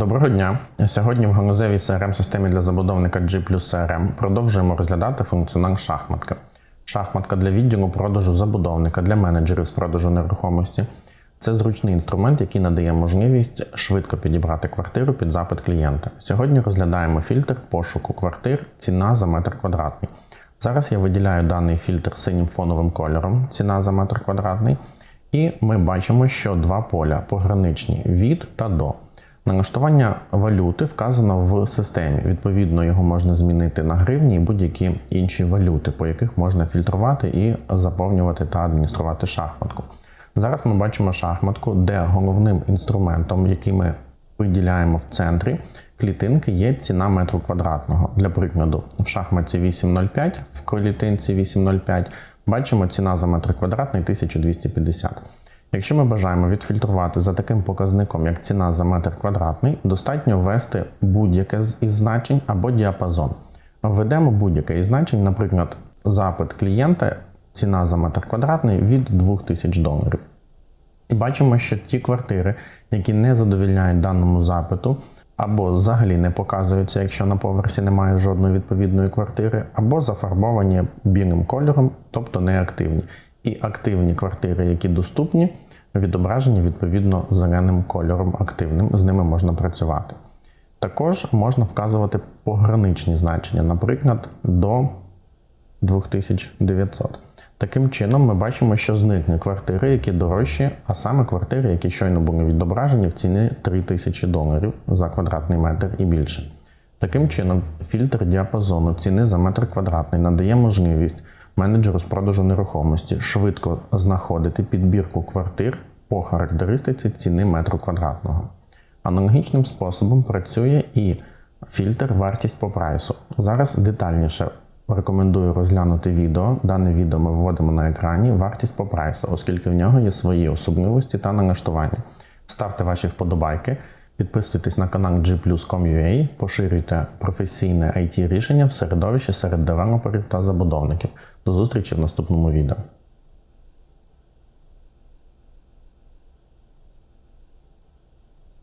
Доброго дня. Сьогодні в ганузевій crm системі для забудовника G CRM продовжуємо розглядати функціонал шахматка. Шахматка для відділу продажу забудовника для менеджерів з продажу нерухомості. Це зручний інструмент, який надає можливість швидко підібрати квартиру під запит клієнта. Сьогодні розглядаємо фільтр пошуку квартир, ціна за метр квадратний. Зараз я виділяю даний фільтр синім фоновим кольором, ціна за метр квадратний. І ми бачимо, що два поля пограничні від та до. Налаштування валюти вказано в системі. Відповідно, його можна змінити на гривні і будь-які інші валюти, по яких можна фільтрувати і заповнювати та адмініструвати шахматку. Зараз ми бачимо шахматку, де головним інструментом, який ми виділяємо в центрі клітинки, є ціна метру квадратного. Для прикладу, в шахматці 8,05, в клітинці 8,05 бачимо ціна за метр квадратний 1250. Якщо ми бажаємо відфільтрувати за таким показником, як ціна за метр квадратний, достатньо ввести будь-яке із значень або діапазон. Введемо будь-яке із значень, наприклад, запит клієнта, ціна за метр квадратний від 2000 доларів. І бачимо, що ті квартири, які не задовільняють даному запиту, або взагалі не показуються, якщо на поверсі немає жодної відповідної квартири, або зафарбовані білим кольором, тобто неактивні. І активні квартири, які доступні, відображені відповідно зеленим кольором активним, з ними можна працювати. Також можна вказувати пограничні значення, наприклад, до 2900. Таким чином, ми бачимо, що зникне квартири, які дорожчі, а саме квартири, які щойно були відображені в ціні 3000 доларів за квадратний метр і більше. Таким чином, фільтр діапазону ціни за метр квадратний надає можливість менеджеру з продажу нерухомості швидко знаходити підбірку квартир по характеристиці ціни метру квадратного. Аналогічним способом працює і фільтр вартість по прайсу. Зараз детальніше рекомендую розглянути відео. Дане відео ми вводимо на екрані вартість по прайсу, оскільки в нього є свої особливості та налаштування. Ставте ваші вподобайки, підписуйтесь на канал G+.com.ua, поширюйте професійне IT рішення в середовищі серед девелоперів та забудовників. До зустрічі в наступному відео.